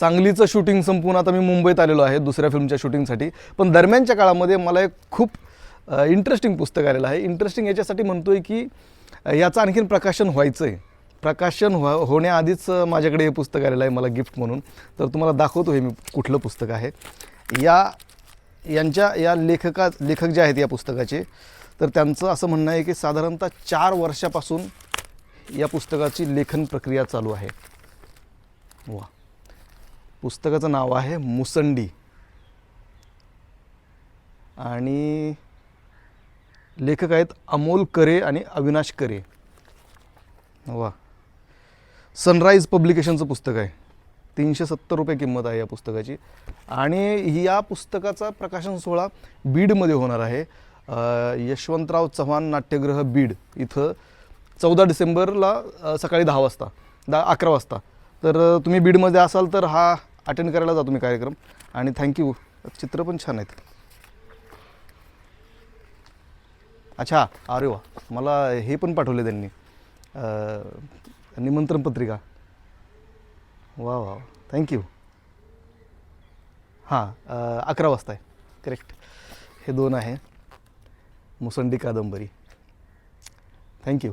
सांगलीचं shooting संपून आता मी मुंबईत आलेलो आहे दुसऱ्या फिल्मच्या शूटिंगसाठी. पण दरम्यानच्या काळामध्ये मला एक खूप इंटरेस्टिंग पुस्तक आलेलं आहे. इंटरेस्टिंग याच्यासाठी म्हणतो आहे की याचं आणखीन प्रकाशन व्हायचं आहे प्रकाशन व्हा होण्याआधीच माझ्याकडे हे पुस्तक आलेलं आहे मला गिफ्ट म्हणून. तर तुम्हाला दाखवतो हे मी कुठलं पुस्तक आहे. या यांच्या या लेखका लेखक जे आहेत या पुस्तकाचे तर त्यांचं असं म्हणणं आहे की साधारणतः चार वर्षापासून या पुस्तकाची लेखन प्रक्रिया चालू आहे. वा. पुस्तकाचं नाव आहे मुसंडी. आणि लेखक आहेत अमोल करे आणि अविनाश करे. वा. सनराईज पब्लिकेशनचं पुस्तक आहे. तीनशे सत्तर रुपये किंमत आहे या पुस्तकाची. आणि या पुस्तकाचा प्रकाशन सोहळा बीडमध्ये होणार आहे. यशवंतराव चव्हाण नाट्यगृह बीड इथं चौदा डिसेंबरला सकाळी दहा वाजता दहा अकरा वाजता. तर तुम्ही बीडमध्ये असाल तर हा अटेंड करायला जा तुम्ही कार्यक्रम. आणि थँक्यू चित्र पण छान आहेत. अच्छा अरे वा. मला हे पण पाठवले त्यांनी. निमंत्रण पत्रिका. वा वा थँक्यू हां अकरा वाजता आहे. करेक्ट हे दोन आहे. मुसंडी कादंबरी. थँक्यू